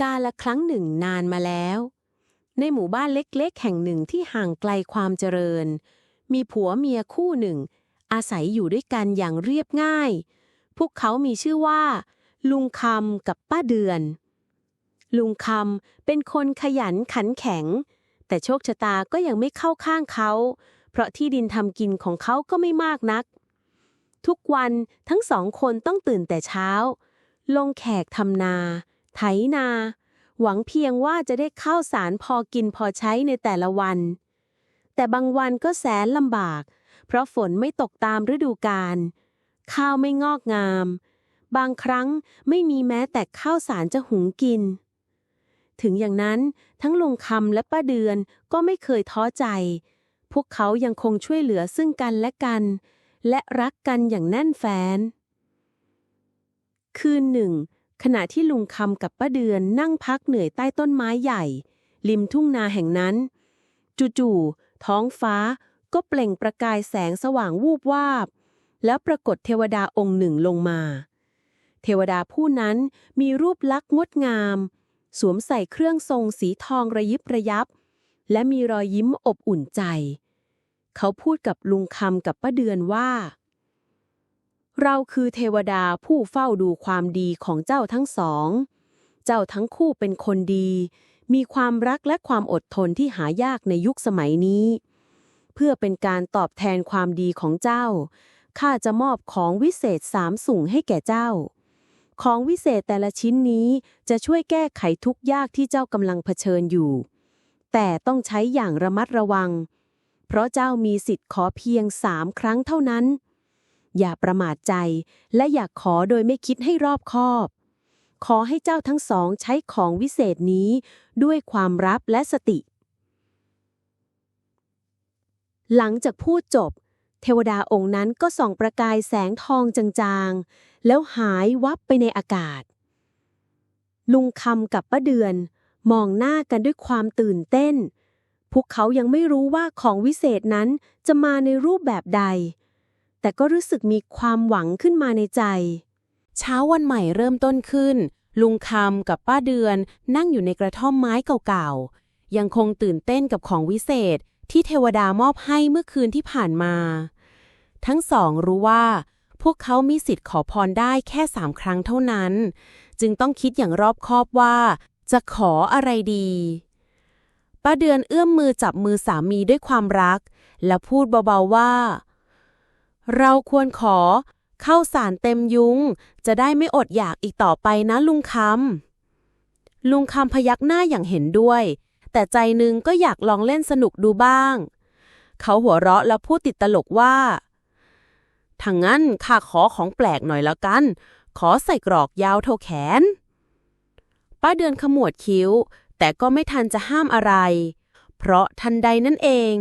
กาละครั้งหนึ่งนานมาแล้ว ในหมู่บ้านเล็กๆ แห่งหนึ่งที่ห่างไกลความเจริญ มีผัวเมียคู่หนึ่ง อาศัยอยู่ด้วยกันอย่างเรียบง่าย พวกเขามีชื่อว่า ลุงคำกับป้าเดือน ลุงคำเป็นคนขยันขันแข็ง แต่โชคชะตาก็ยังไม่เข้าข้างเขา เพราะที่ดินทำกินของเขาก็ไม่มากนัก ทุกวันทั้งสองคนต้องตื่นแต่เช้า ลงแขกทำนา ไถนา หวังเพียงว่าจะได้ข้าวสารพอกินพอใช้ในแต่ละวัน แต่บางวันก็แสนลำบาก เพราะฝนไม่ตกตามฤดูกาลข้าวไม่งอกงาม บางครั้งไม่มีแม้แต่ข้าวสารจะหุงกิน ถึงอย่างนั้นทั้งลุงคำและป้าเดือนก็ไม่เคยท้อใจ พวกเขายังคงช่วยเหลือซึ่งกันและกัน และรักกันอย่างแน่นแฟ้นคืนหนึ่ง ขณะที่ลุงคำกับป้าเดือนนั่งพักเหนื่อยใต้ต้นไม้ใหญ่ ริมทุ่งนาแห่งนั้น จู่ๆท้องฟ้าก็เปล่งประกายแสงสว่างวูบวาบ แล้วปรากฏเทวดาองค์หนึ่งลงมา เทวดาผู้นั้นมีรูปลักษณ์งดงาม สวมใส่เครื่องทรงสีทองระยิบระยับ และมีรอยยิ้มอบอุ่นใจ เขาพูดกับลุงคำกับป้าเดือนว่า เราคือเทวดาผู้เฝ้าดูความดีของเจ้าทั้งสอง เจ้าทั้งคู่เป็นคนดี มีความรักและความอดทนที่หายากในยุคสมัยนี้ เพื่อเป็นการตอบแทนความดีของเจ้า ข้าจะมอบของวิเศษสามสุ่งให้แก่เจ้า ของวิเศษแต่ละชิ้นนี้จะช่วยแก้ไขทุกยากที่เจ้ากำลังเผชิญอยู่ แต่ต้องใช้อย่างระมัดระวัง เพราะเจ้ามีสิทธิ์ขอเพียงสามครั้งเท่านั้น อย่าประมาทใจ และอย่าขอโดยไม่คิดให้รอบคอบ ขอให้เจ้าทั้งสองใช้ของวิเศษนี้ ด้วยความรับและสติ หลังจากพูดจบ เทวดาองค์นั้นก็ส่องประกายแสงทองจางๆ แล้วหายวับไปในอากาศ ลุงคำกับป้าเดือน มองหน้ากันด้วยความตื่นเต้นพวกเขายังไม่รู้ว่าของวิเศษนั้นจะมาในรูปแบบใด แต่ก็รู้สึกมีความหวังขึ้นมาในใจ เช้าวันใหม่เริ่มต้นขึ้น ลุงคำกับป้าเดือนนั่งอยู่ในกระท่อมไม้เก่าๆ ยังคงตื่นเต้นกับของวิเศษที่เทวดามอบให้เมื่อคืนที่ผ่านมา ทั้งสองรู้ว่า พวกเขามีสิทธิ์ขอพรได้แค่สามครั้งเท่านั้น จึงต้องคิดอย่างรอบคอบว่า จะขออะไรดีป้าเดือนเอื้อมมือจับมือสามีด้วยความรัก และพูดเบาๆว่า เราควรขอข้าวสารเต็มยุ้งจะได้ไม่อดอยากอีกต่อไปนะลุงคำ ลุงคำพยักหน้าอย่างเห็นด้วย แต่ใจหนึงก็อยากลองเล่นสนุกดูบ้าง เขาหัวเราะแล้วพูดติดตลกว่าถ้างั้นข้าขอของแปลกหน่อยแล้วกัน ขอใส่กรอกยาวเท่าแขน ป้าเดือนขมวดคิ้ว แต่ก็ไม่ทันจะห้ามอะไร เพราะทันใดนั่นเอง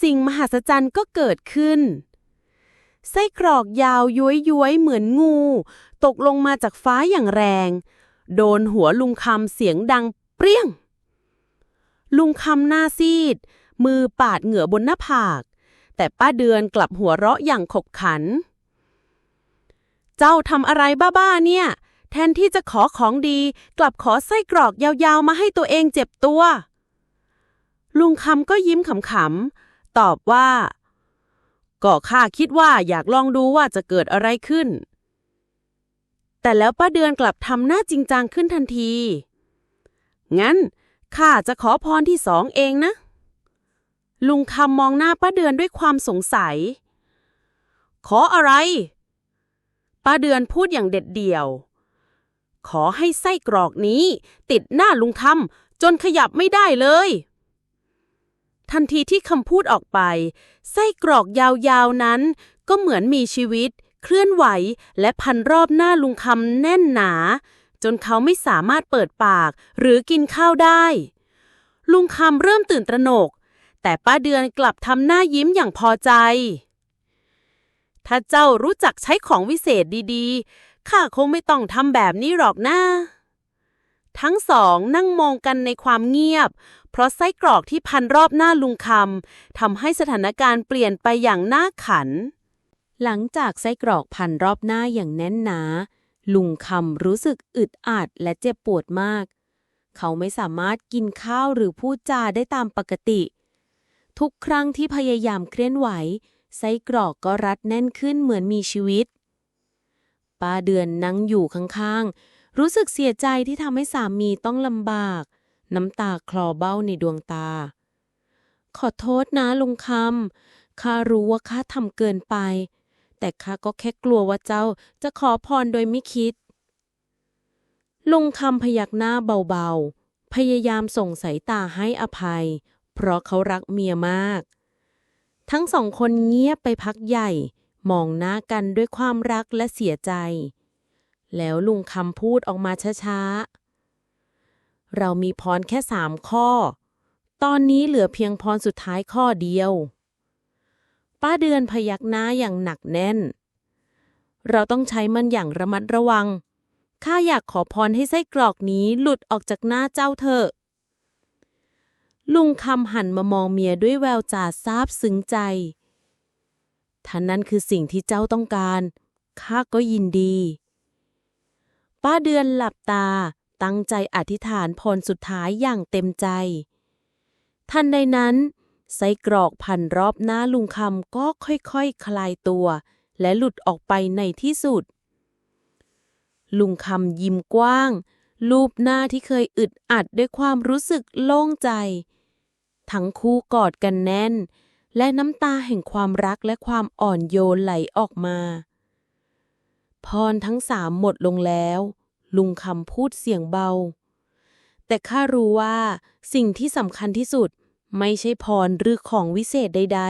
สิ่งมหัศจรรย์ก็เกิดขึ้น ไส้กรอกยาวย้วยย้วยเหมือนงู ตกลงมาจากฟ้าอย่างแรง โดนหัวลุงคำเสียงดังเปรี้ยง ลุงคำหน้าซีด มือปาดเหงื่อบนหน้าผาก แต่ป้าเดือนกลับหัวเราะอย่างขบขัน เจ้าทำอะไรบ้าๆเนี่ย แทนที่จะขอของดี กลับขอไส้กรอกยาวๆมาให้ตัวเองเจ็บตัว ลุงคำก็ยิ้มขำๆตอบว่า ก็ข้าคิดว่าอยากลองดูว่าจะเกิดอะไรขึ้น แต่แล้วป้าเดือนกลับทำหน้าจริงจังขึ้นทันที งั้นข้าจะขอพรที่สองเองนะ ลุงคำมองหน้าป้าเดือนด้วยความสงสัย ขออะไรป้าเดือนพูดอย่างเด็ดเดี่ยว ขอให้ไส้กรอกนี้ ติดหน้าลุงคำจนขยับไม่ได้เลย ทันทีที่คำพูดออกไป ไส้กรอกยาวๆนั้น ก็เหมือนมีชีวิต เคลื่อนไหว และพันรอบหน้าลุงคำแน่นหนา จนเขาไม่สามารถเปิดปาก หรือกินข้าวได้ ลุงคำเริ่มตื่นตระหนก แต่ป้าเดือนกลับทำหน้ายิ้มอย่างพอใจ ถ้าเจ้ารู้จักใช้ของวิเศษดีๆข้าคงไม่ต้องทำแบบนี้หรอกนะ ทั้งสองนั่งมองกันในความเงียบ เพราะไส้กรอกที่พันรอบหน้าลุงคำทำให้สถานการณ์เปลี่ยนไปอย่างน่าขัน หลังจากไส้กรอกพันรอบหน้าอย่างแน่นหนา ลุงคำรู้สึกอึดอัดและเจ็บปวดมาก เขาไม่สามารถกินข้าวหรือพูดจาได้ตามปกติ ทุกครั้งที่พยายามเคลื่อนไหว ไส้กรอกก็รัดแน่นขึ้นเหมือนมีชีวิตป้าเดือนนั่งอยู่ข้างๆ รู้สึกเสียใจที่ทำให้สามีต้องลำบาก น้ำตาคลอเบ้าในดวงตา ขอโทษนะลุงคำข้ารู้ว่าข้าทำเกินไป แต่ข้าก็แค่กลัวว่าเจ้าจะขอพรโดยไม่คิด ลุงคำพยักหน้าเบาๆ พยายามส่งสายตาให้อภัย เพราะเขารักเมียมาก ทั้งสองคนเงียบไปพักใหญ่ มองหน้ากันด้วยความรักและเสียใจ แล้วลุงคำพูดออกมาช้าๆ เรามีพรแค่สามข้อ ตอนนี้เหลือเพียงพรสุดท้ายข้อเดียว ป้าเดือนพยักหน้าอย่างหนักแน่น เราต้องใช้มันอย่างระมัดระวัง ข้าอยากขอพรให้ไส้กรอกนี้หลุดออกจากหน้าเจ้าเถอะ ลุงคำหันมามองเมียด้วยแววจ่าซาบซึ้งใจถ้านั้นคือสิ่งที่เจ้าต้องการ ข้าก็ยินดี ป้าเดือนหลับตา ตั้งใจอธิษฐานพรสุดท้ายอย่างเต็มใจ ทันใดนั้นไส้กรอกพันรอบหน้าลุงคำก็ค่อยๆคคลายตัว และหลุดออกไปในที่สุด ลุงคำยิ้มกว้าง รูปหน้าที่เคยอึดอัดด้วยความรู้สึกโล่งใจ ทั้งคู่กอดกันแน่น และน้ำตาแห่งความรักและความอ่อนโยนไหลออกมา พรทั้งสามหมดลงแล้ว ลุงคำพูดเสียงเบา แต่ข้ารู้ว่าสิ่งที่สำคัญที่สุดไม่ใช่พรหรือของวิเศษใด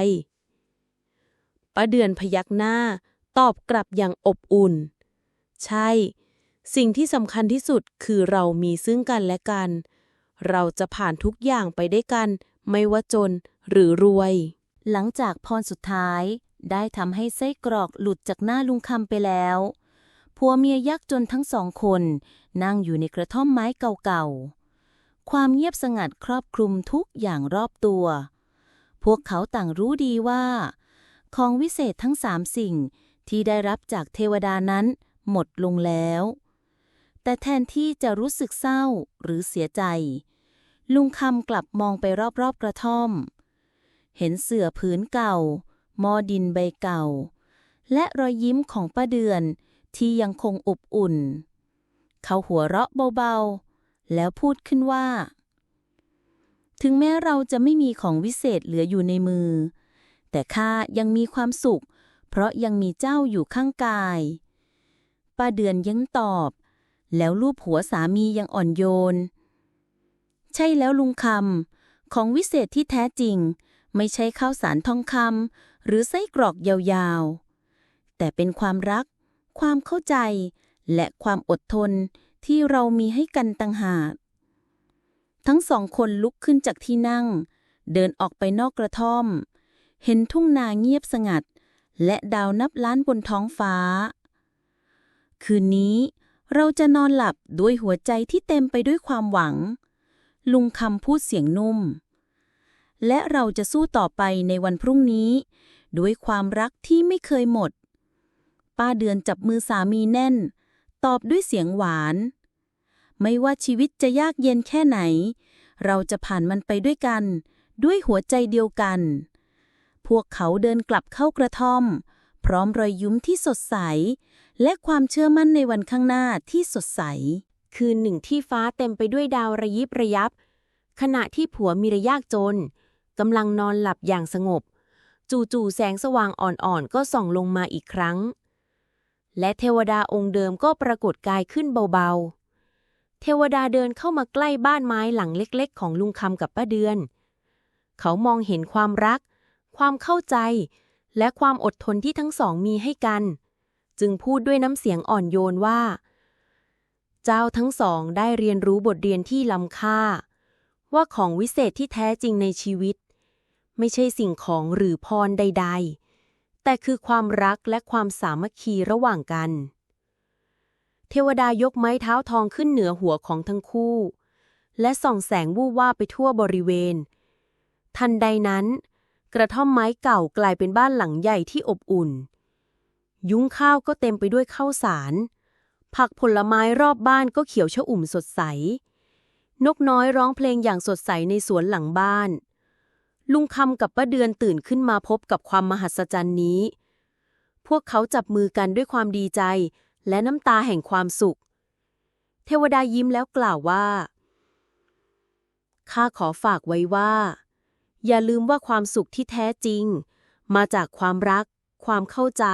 ๆป้าเดือนพยักหน้าตอบกลับอย่างอบอุ่น ใช่ สิ่งที่สำคัญที่สุดคือเรามีซึ่งกันและกัน เราจะผ่านทุกอย่างไปได้กัน ไม่ว่าจนหรือรวย หลังจากพรสุดท้ายได้ทำให้ไส้กรอกหลุดจากหน้าลุงคำไปแล้ว ผัวเมียยักษ์จนทั้งสองคน นั่งอยู่ในกระท่อมไม้เก่าๆ ความเงียบสงัดครอบคลุมทุกอย่างรอบตัว พวกเขาต่างรู้ดีว่า ของวิเศษทั้งสามสิ่งที่ได้รับจากเทวดานั้นหมดลงแล้ว แต่แทนที่จะรู้สึกเศร้าหรือเสียใจ ลุงคำกลับมองไปรอบๆกระท่อม เห็นเสื่อผืนเก่า มอดินใบเก่า และรอยยิ้มของป้าเดือน ที่ยังคงอบอุ่น เขาหัวเราะเบาๆ แล้วพูดขึ้นว่า ถึงแม้เราจะไม่มีของวิเศษเหลืออยู่ในมือ แต่ข้ายังมีความสุข เพราะยังมีเจ้าอยู่ข้างกาย ป้าเดือนยังตอบ แล้วลูบหัวสามียังอ่อนโยน ใช่แล้วลุงคำของวิเศษที่แท้จริง ไม่ใช่ข้าวสารทองคำหรือไส้กรอกยาวๆ แต่เป็นความรัก ความเข้าใจ และความอดทนที่เรามีให้กันต่างหากทั้งสองคนลุกขึ้นจากที่นั่ง เดินออกไปนอกกระท่อม เห็นทุ่งนาเงียบสงัด และดาวนับล้านบนท้องฟ้า คืนนี้เราจะนอนหลับด้วยหัวใจที่เต็มไปด้วยความหวัง ลุงคำพูดเสียงนุ่ม และเราจะสู้ต่อไปในวันพรุ่งนี้ ด้วยความรักที่ไม่เคยหมด ป้าเดือนจับมือสามีแน่น ตอบด้วยเสียงหวาน ไม่ว่าชีวิตจะยากเย็นแค่ไหน เราจะผ่านมันไปด้วยกัน ด้วยหัวใจเดียวกัน พวกเขาเดินกลับเข้ากระท่อม พร้อมรอยยิ้มที่สดใส และความเชื่อมั่นในวันข้างหน้าที่สดใส คืนหนึ่งที่ฟ้าเต็มไปด้วยดาวระยิบระยับ ขณะที่ผัวมีระยากจนกำลังนอนหลับอย่างสงบจู่ๆแสงสว่างอ่อนๆ ก็ส่องลงมาอีกครั้ง และเทวดาองค์เดิมก็ปรากฏกายขึ้นเบาๆ เทวดาเดินเข้ามาใกล้บ้านไม้หลังเล็กๆ ของลุงคำกับป้าเดือน เขามองเห็นความรัก ความเข้าใจ และความอดทนที่ทั้งสองมีให้กัน จึงพูดด้วยน้ำเสียงอ่อนโยนว่า เจ้าทั้งสองได้เรียนรู้บทเรียนที่ล้ำค่า ว่าของวิเศษที่แท้จริงในชีวิต ไม่ใช่สิ่งของหรือพรใด ๆ แต่คือความรักและความสามัคคีระหว่างกัน เทวดายกไม้เท้าทองขึ้นเหนือหัวของทั้งคู่ และส่องแสงวูบว่าไปทั่วบริเวณ ทันใดนั้น กระท่อมไม้เก่ากลายเป็นบ้านหลังใหญ่ที่อบอุ่น ยุ้งข้าวก็เต็มไปด้วยข้าวสาร ผักผลไม้รอบบ้านก็เขียวชอุ่มสดใส นกน้อยร้องเพลงอย่างสดใสในสวนหลังบ้าน ลุงคำกับป้าเดือนตื่นขึ้นมาพบกับความมหัศจรรย์นี้ พวกเขาจับมือกันด้วยความดีใจ และน้ำตาแห่งความสุข เทวดายิ้มแล้วกล่าวว่า ข้าขอฝากไว้ว่า อย่าลืมว่าความสุขที่แท้จริง มาจากความรัก ความเข้าใจ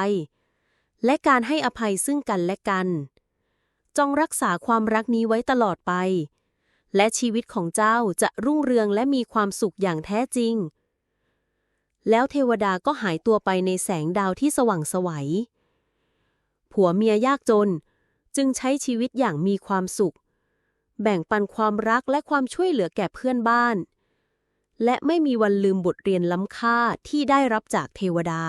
และการให้อภัยซึ่งกันและกัน จงรักษาความรักนี้ไว้ตลอดไป และชีวิตของเจ้าจะรุ่งเรืองและมีความสุขอย่างแท้จริง แล้วเทวดาก็หายตัวไปในแสงดาวที่สว่างไสวัย ผัวเมียยากจนจึงใช้ชีวิตอย่างมีความสุข แบ่งปันความรักและความช่วยเหลือแก่เพื่อนบ้าน และไม่มีวันลืมบทเรียนล้ำค่าที่ได้รับจากเทวดา